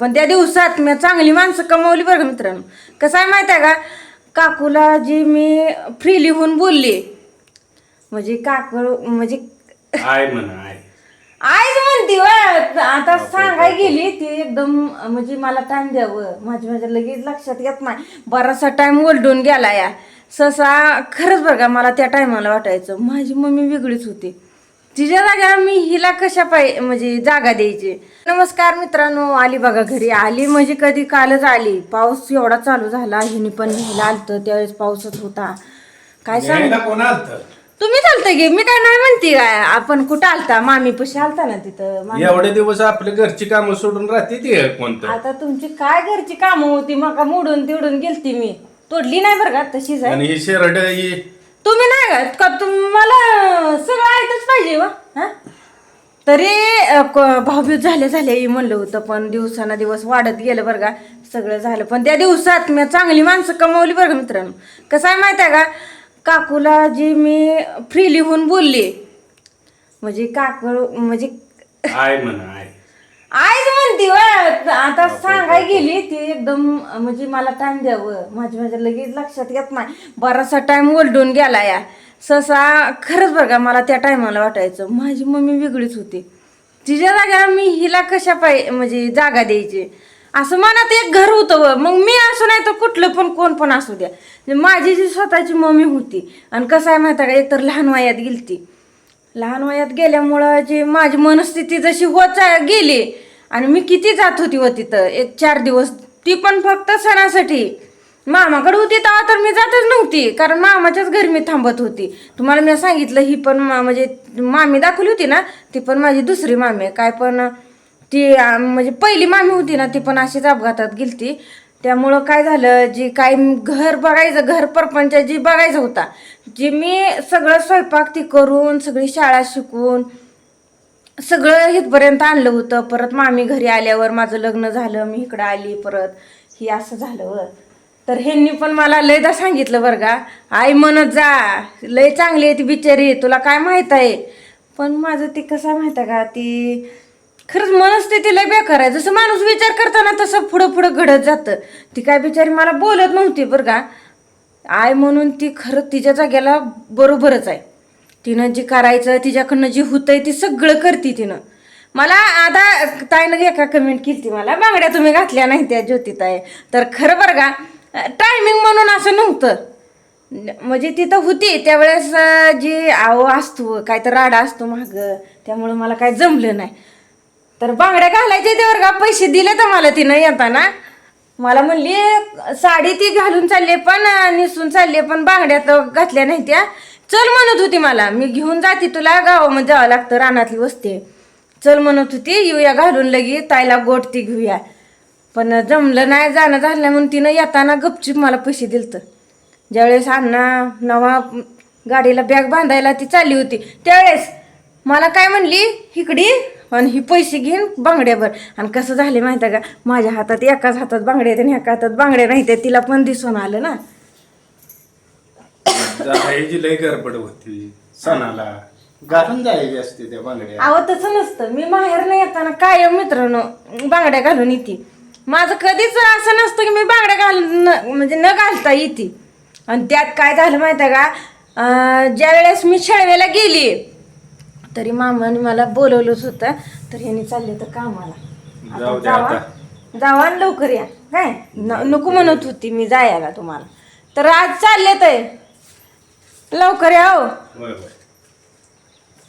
पण त्या दिवसात मी चांगली माणसं कमवली बरं का मित्रांनो. कसं आहे माहिती आहे का? काकूला जी मी फ्री लिहून बोलली म्हणजे काकू म्हणजे आय म्हणा आय आईच म्हणते व आता सांगाय गेली ती एकदम म्हणजे मला टाइम द्यावं. माझ्या माझ्या लगेच लक्षात येत नाही. बराचसा टाइम ओलडून गेला या. सहसा खरंच बरं का मला त्या टायमाला वाटायचं. माझी मम्मी वेगळीच होती. तिच्या जागा मी हिला कशा पाय म्हणजे जागा द्यायची? नमस्कार मित्रांनो आली बघा घरी. आली म्हणजे कधी कालच आली. पाऊस एवढा चालू झाला हिने पण न्यायला आलतं त्यावेळेस पाऊसच होता. काय सांग? तुम्ही चालतं गे मी काय नाही म्हणते काय आपण कुठं आलता? मामी पशी आलता ना तिथं? मामी- एवढे दिवस आपले घरची कामं सोडून राहते ते कोणतं? आता तुमची काय घरची कामं होती? मग मोडून तिडून गेलती मी? तोडली नाही बरं का? तशीच आहे. आणि ही शेरड ही तुम्ही नाही का? का तुम्हाला पाहिजे वा हा? तरी भाऊबीज झाले झाले म्हणलं होतं पण दिवसाना दिवस वाढत गेलं बरं का सगळं झालं. पण त्या दिवसात मी चांगली माणसं कमवली बरं का मित्रांनो. कसं आहे माहिती आहे का? काकूला जी मी फ्री लिहून बोलली म्हणजे काकू म्हणजे आय आईच म्हणते व आता सांगाय गेली ती एकदम म्हणजे मला टाइम द्यावं. माझ्या माझ्या लगेच लक्षात येत नाही. बराचसा टाइम ओलडून गेला या. ससा खरंच बरं का मला त्या टायमाला वाटायचं. माझी मम्मी वेगळीच होती. तिच्या जागा मी हिला कशा पाय म्हणजे जागा द्यायची? असं मनात एक घर होतं व. मग मी असं नाही तर कुठलं पण कोण पण असू द्या. म्हणजे माझी जी स्वतःची मम्मी होती आणि कसं आहे माहिती का एकतर लहान वयात गेलती. लहान वयात गेल्यामुळं जी माझी मनस्थिती जशी होत गेली आणि मी किती जात होती व तिथं एक चार दिवस ती पण फक्त सणासाठी. मामाकडे होती तेव्हा तर मी जातच नव्हती कारण मामाच्याच घरी मी थांबत होती. तुम्हाला मी सांगितलं ही पण मा- म्हणजे मामी दाखवली होती ना ती पण माझी दुसरी मामी आहे. काय पण ती म्हणजे पहिली मामी होती ना ती पण अशीच अपघातात गेलती. त्यामुळं काय झालं जी काय घर बघायचं घर परपंच जी बघायचं होता जी मी सगळं स्वयंपाक ती करून सगळी शाळा शिकून सगळं इथपर्यंत आणलं होतं. परत मामी घरी आल्यावर माझं लग्न झालं मी इकडं आली परत ही असं झालं. व तर ह्यांनी पण मला लयदा सांगितलं बरं का. आई म्हणत जा लय चांगली आहे ती बिचारी तुला काय माहीत आहे? पण माझं ती कसं आहे माहीत आहे का ती खरंच मनस्थिती लय बेकार आहे. जसं माणूस विचार करताना तसं पुढं पुढं घडत जातं. ती काय बिचारी मला बोलत नव्हती बरं का. आय म्हणून ती खरं तिच्या जागेला बरोबरच आहे. तिनं जे करायचं तिच्याकडनं जे होतंय ती सगळं करते तिनं. मला आता ताईनं एका कमेंट केली ती मला बांगड्या तुम्ही घातल्या नाही त्या ज्योतिताई. तर खरं बरं का टायमिंग म्हणून असं नव्हतं. म्हणजे तिथं होती त्यावेळेस जी आव असतो काय तर राडा असतो माग त्यामुळं मला काय जमलं नाही. तर बांगड्या घालायचे त्यावर का पैसे दिले तर मला तिनं येताना. मला म्हणली साडी ती घालून चालले पण निसून चालले पण बांगड्या तर घातल्या नाही त्या. चल म्हणत होती मला मी घेऊन जाते तुला गावामध्ये जावं लागतं रानातली वस्ती. चल म्हणत होती येऊया घालून लगी ताईला गोट ती घेऊया. पण जमलं नाही जाणं झालं म्हणून तिनं येताना गपचूप मला पैसे दिलतं. ज्यावेळेस अण्णा नवा गाडीला बॅग बांधायला ती चालली होती त्यावेळेस मला काय म्हणली इकडी आणि ही पैसे घेऊन बांगड्यावर. आणि कसं झाले माहिती आहे का? माझ्या हातात एकाच हातात बांगड्या आहेत आणि एका हातात बांगड्या नाही त्या तिला पण दिसून आलं ना. जायची लय गडबड होती सणाला. घालून जायची असते त्या बांगड्या. अहो तसं नसतं. मी माहेर नाही येताना कायम मित्रांनो बांगड्या घालून येते. माझं कधीच असं नसतं की मी बांगड्या घालून न- म्हणजे न घालता येते. आणि त्यात काय झालं माहिती आहे का ज्या वेळेस मी शाळेला गेली तरी मामाने मला बोलवलंच होतं तर ह्याने चालले तर कामाला. जाऊ दे जावा. आता. जावा आणि लवकर या. काय? न- नको म्हणत होती मी जायला तुम्हाला. तर आज चालले तर लवकर या हो. होय होय.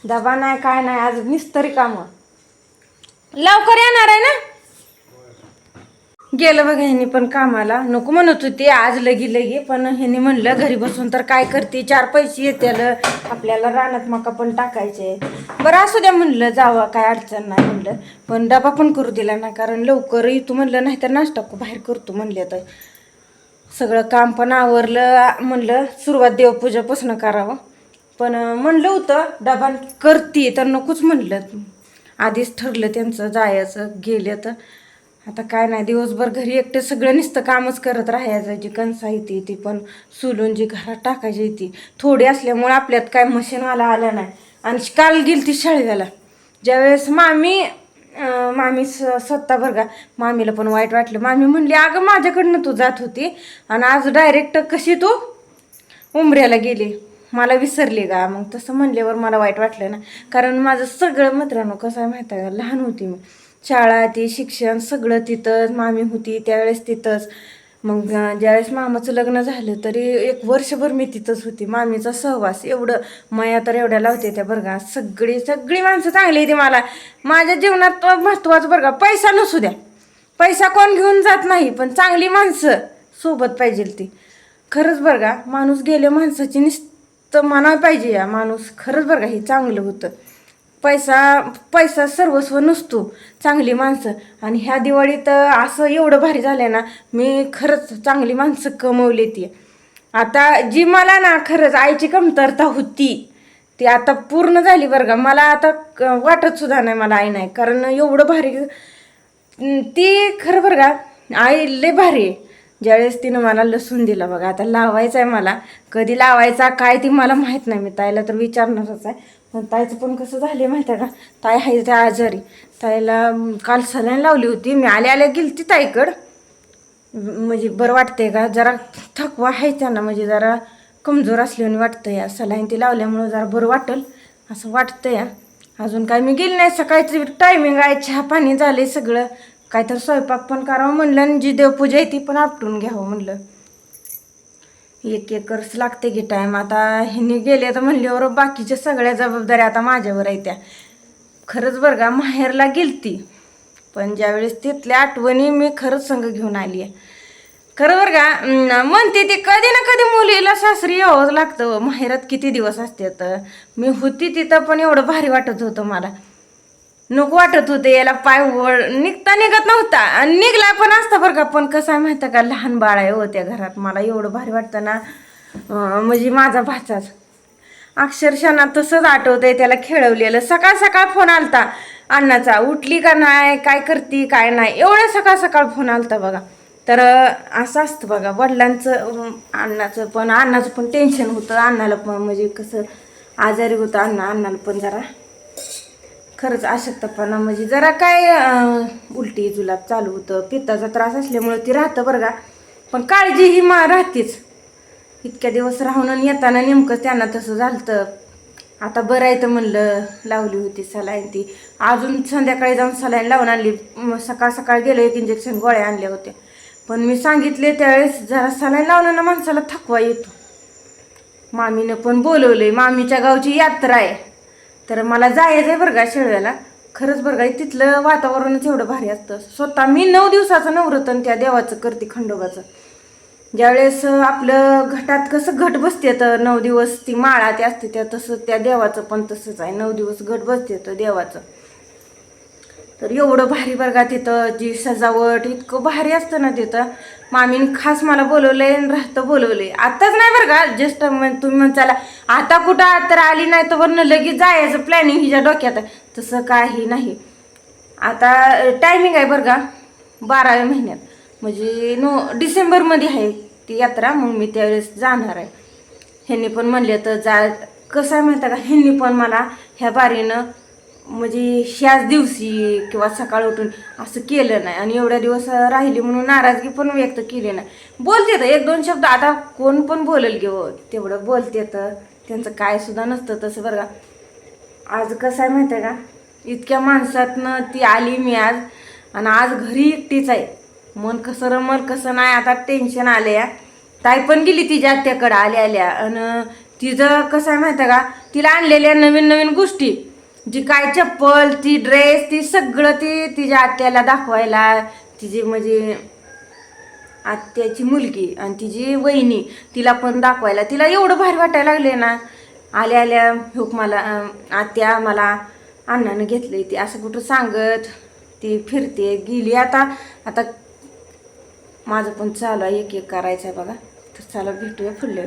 डबा नाही काय नाही आज निस्तरी काम लवकर येणार आहे ना? गेलं बघा ह्यांनी पण कामाला. नको म्हणत होती आज लगी लगी पण ह्यांनी म्हणलं घरी बसून तर काय करते? चार पैसे येतील आपल्याला रानात मका पण टाकायचे. बरं असू द्या म्हणलं जावं काय अडचण नाही म्हणलं. पण डबा पण करू दिला ना कारण लवकर येतो म्हणलं नाही तर नाश्ता बाहेर करतो म्हणले तर सगळं काम पण आवरलं म्हणलं सुरुवात देवपूजापासून करावं. पण म्हणलं होतं डबा करते तर नकोच म्हणलं. आधीच ठरलं त्यांचं जायचं गेलं तर. आता काय नाही दिवसभर घरी एकटे सगळं नुसतं कामच करत राहायचं. जी कणसा येते ती पण सुलून जी घरात टाकायची ती. थोडी असल्यामुळे आपल्यात काय मशीनवाला आला नाही. आणि काल गेली ती शाळेला ज्यावेळेस मामी मामी स- स्वतः बरं का मामीला पण वाईट वाटलं. मामी म्हणली अगं माझ्याकडनं तू जात होती. आणि आज डायरेक्ट कशी तू? उमऱ्याला गेली. मला विसरली का मग तसं म्हणल्यावर मला वाईट वाटलं ना. कारण माझं सगळं मित्रांनो कसं आहे माहिती आहे का? लहान होती मी. शाळा ती शिक्षण सगळं तिथंच मामी होती त्यावेळेस तिथंच. मग ज्यावेळेस मामाचं लग्न झालं तरी एक वर्षभर मी तिथंच होती. मामीचा सहवास एवढं माया तर एवढ्या लावते त्या बरगा सगळी सगळी माणसं चांगली होती मला. माझ्या जीवनात महत्त्वाचं बरं का पैसा नसू द्या. पैसा कोण घेऊन जात नाही पण चांगली माणसं सोबत पाहिजे ती. खरंच बरं का माणूस गेले माणसाची निस्त म्हणायला पाहिजे या माणूस. खरंच बरं का हे चांगलं होतं. पैसा पैसा सर्वस्व नसतो चांगली माणसं. आणि ह्या दिवाळीत असं एवढं भारी झालं ना मी खरंच चांगली माणसं कमवली ती. आता जी मला ना खरंच आईची कमतरता होती ती आता पूर्ण झाली बरं का. मला आता क- वाटत सुद्धा नाही मला आई नाही कारण एवढं भारी ती खरं बरं का आई लय भारी आहे. ज्यावेळेस तिनं मला लसूण दिलं बघा आता लावायचं आहे मला. कधी लावायचा काय ती मला माहीत नाही. मी ताईला तर विचारणारच आहे. पण ताईचं पण कसं झालं माहिती आहे का? ताई आहे त्या आजारी. ताईला काल सलाईन लावली होती. मी आल्या आल्या गेली ती ताईकड. म्हणजे बरं वाटतंय का? जरा थकवा आहे त्यांना. म्हणजे जरा कमजोर असल्याने वाटतं या सलाईन ती लावल्यामुळं जरा बरं वाटेल. असं वाटतं या अजून काय मी गेली नाही. सकाळचं टायमिंग आहे. चहा पाणी झाले सगळं. काय तर स्वयंपाक पण करावं म्हणलं आणि जी देवपूजा आहे ती पण आपटून घ्यावं म्हणलं. एक एकरच लागते की टाईम आता ह्यांनी गेले तर म्हणल्यावर बाकीच्या सगळ्या जबाबदाऱ्या आता माझ्यावर आहे त्या. खरंच बरं का माहेरला गेलती. पण ज्यावेळेस तिथल्या आठवणी मी खरंच संघ घेऊन आली आहे. खरं बरं का म्हणते ते कधी ना कधी मुलीला सासरी यावंच लागतं. माहेरात किती दिवस असते तर? मी होती तिथं पण एवढं भारी वाटत होतं मला. नको वाटत होते याला पाय वळ निघता निघत नव्हता. आणि निघला पण असता बरं का पण कसं आहे माहिती का लहान बाळ आहे होत्या घरात. मला एवढं भारी वाटतं ना म्हणजे माझा भाचाच. अक्षरशः तसंच आठवतंय त्याला खेळवलेलं. सकाळ सकाळ फोन आलता अण्णाचा. उठली का नाही काय करती काय नाही. एवढ्या सकाळ सकाळ फोन आलता बघा. तर असं असतं बघा वडिलांचं अण्णाचं पण अण्णाचं पण टेन्शन होतं. अण्णाला पण म्हणजे कसं आजारी होतं अण्णा. अण्णाला पण जरा खरंच अशक्तपणा. म्हणजे जरा काय उलटी जुलाब चालू होतं. पित्ताचा त्रास असल्यामुळे ती राहतं बरं का. पण काळजी ही मा राहतेच. इतक्या दिवस राहून आणि येताना नेमकं त्यांना तसं झालं आता बरं आहे तर म्हणलं लावली होती सलाईन ती. अजून संध्याकाळी जाऊन सलाईन लावून आणली. सकाळ सकाळ गेलो एक इंजेक्शन गोळ्या आणल्या होत्या. पण मी सांगितले त्यावेळेस जरा सलाईन लावलं ना माणसाला थकवा येतो. मामीनं पण बोलवलंय मामीच्या गावची यात्रा आहे. तर मला जायचं आहे बरं का शेळव्याला खरंच बरं का तिथलं वातावरणच एवढं भारी असतं. स्वतः मी नऊ दिवसाचं नवरतन त्या देवाचं करते खंडोबाचं. ज्यावेळेस आपलं घटात कसं घट बसते तर नऊ दिवस ती माळा ते असते त्या तसं त्या देवाचं पण तसंच आहे. नऊ दिवस घट बसते तर देवाचं. तर एवढं भारी बरं का तिथं जी सजावट इतकं भारी असतं ना तिथं. मामीने खास मला बोलवलंय आणि राहतं बोलवलंय. आताच नाही बरं का? जस्ट तुम्ही म्हणताला आता कुठं तर आली नाही तर वरनं लगेच जायचं प्लॅनिंग हिच्या डोक्यात. आहे तसं काही नाही. आता टायमिंग आहे बरं का? बाराव्या महिन्यात. म्हणजे नो डिसेंबरमध्ये आहे ती यात्रा मग मी त्यावेळेस जाणार आहे. ह्यांनी पण म्हणले तर जा कसं आहे माहिती आहे का? ह्यांनी पण मला ह्या बारीनं म्हणजे ह्याच दिवशी किंवा सकाळ उठून असं केलं नाही आणि एवढ्या दिवस राहिली म्हणून नाराजगी पण व्यक्त केली नाही. बोलते तर एक दोन शब्द आता कोण पण बोलेल घेऊ हो, तेवढं बोलते तर. त्यांचं काय सुद्धा नसतं तसं बरं का. आज कसं आहे माहिती आहे का? इतक्या माणसातनं ती आली मी आज आणि आज घरी एकटीच आहे. मन कसं रमल कसं नाही आता टेन्शन आले या. ताई पण गेली तिच्या आत्याकडं आल्या आल्या. आणि तिचं कसं आहे माहिती आहे का? तिला आणलेल्या नवीन नवीन गोष्टी. जी काय चप्पल ती ड्रेस ती सगळं ती तिच्या आत्याला दाखवायला तिची म्हणजे आत्याची मुलगी आणि तिची वहिनी तिला पण दाखवायला. तिला एवढं भारी वाटायला लागले ना. आल्या आल्या हुक मला आत्या मला अण्णानं घेतलंय ती. असं कुठं सांगत ती फिरते. गेली आता आता माझं पण चालू आहे. एक एक करायचं आहे बघा. तर चला भेटूया फुडल्या